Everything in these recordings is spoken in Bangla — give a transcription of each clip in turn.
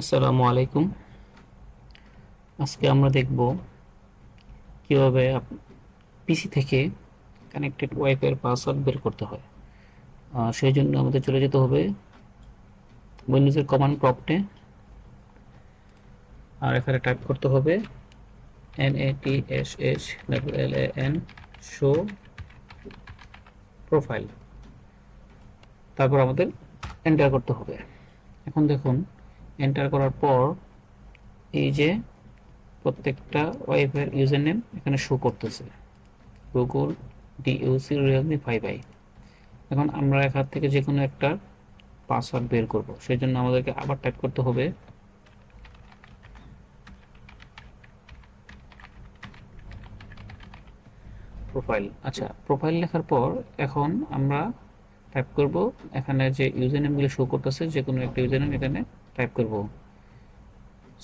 আসসালামু আলাইকুম। আজকে আমরা দেখব কীভাবে পিসি থেকে কানেক্টেড ওয়াইফাইয়ের পাসওয়ার্ড বের করতে হয়। সেই জন্য আমাদের চলে যেতে হবে উইন্ডোজের কমান্ড প্রম্পটে আর এখানে টাইপ করতে হবে N A T S S double L A N show profile তারপর আমাদের এন্টার করতে হবে। এখন দেখুন এন্টার করার পর এই যে প্রত্যেকটা ওয়াইফাইয়ের ইউজার নেম এখানে শো করতেছে। Google D U C Realme five I এখন আমরা এখান থেকে যে কোনো একটা পাসওয়ার্ড বের করব। সেই জন্য আমাদেরকে আবার টাইপ করতে হবে। প্রোফাইল আচ্ছা প্রোফাইল লেখার পর এখন আমরা টাইপ করব। এখানে যে ইউজার নেমগুলো শো করতেছে, যে কোনো একটা ইউজার নেম এখানে টাইপ করব।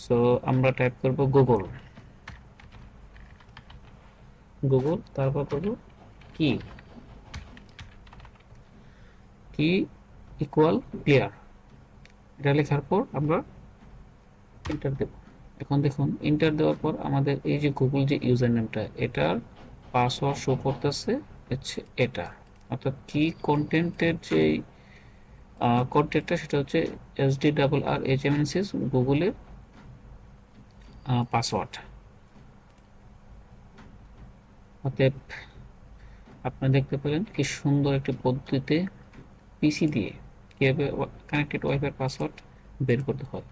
সো আমরা টাইপ করব গুগল গুগল তারপর করব কি? কি ইকুয়াল ক্লিয়ার এটা লেখার পর আমরা এন্টার দেব। এখন দেখুন এন্টার দেওয়ার পর আমাদের এই যে গুগল যে ইউজার নেমটা এটার পাসওয়ার্ড শো করতেছে হচ্ছে এটা। অর্থাৎ কি কন্টেন্টের যে কন্টেন্টটা সেটা হচ্ছে S D double R H M N cis গুগলের পাসওয়ার্ড অতএব আপনারা দেখতে পেলেন কি সুন্দর একটি পদ্ধতিতে পিসি দিয়ে কীভাবে কানেক্টেড ওয়াইফাই পাসওয়ার্ড বের করতে হয়।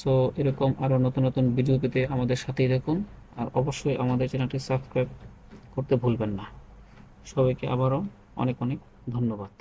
সো এরকম আরও নতুন নতুন ভিডিও পেতে আমাদের সাথেই দেখুন আর অবশ্যই আমাদের চ্যানেলটি সাবস্ক্রাইব করতে ভুলবেন না। সবাইকে আবারও অনেক অনেক ধন্যবাদ।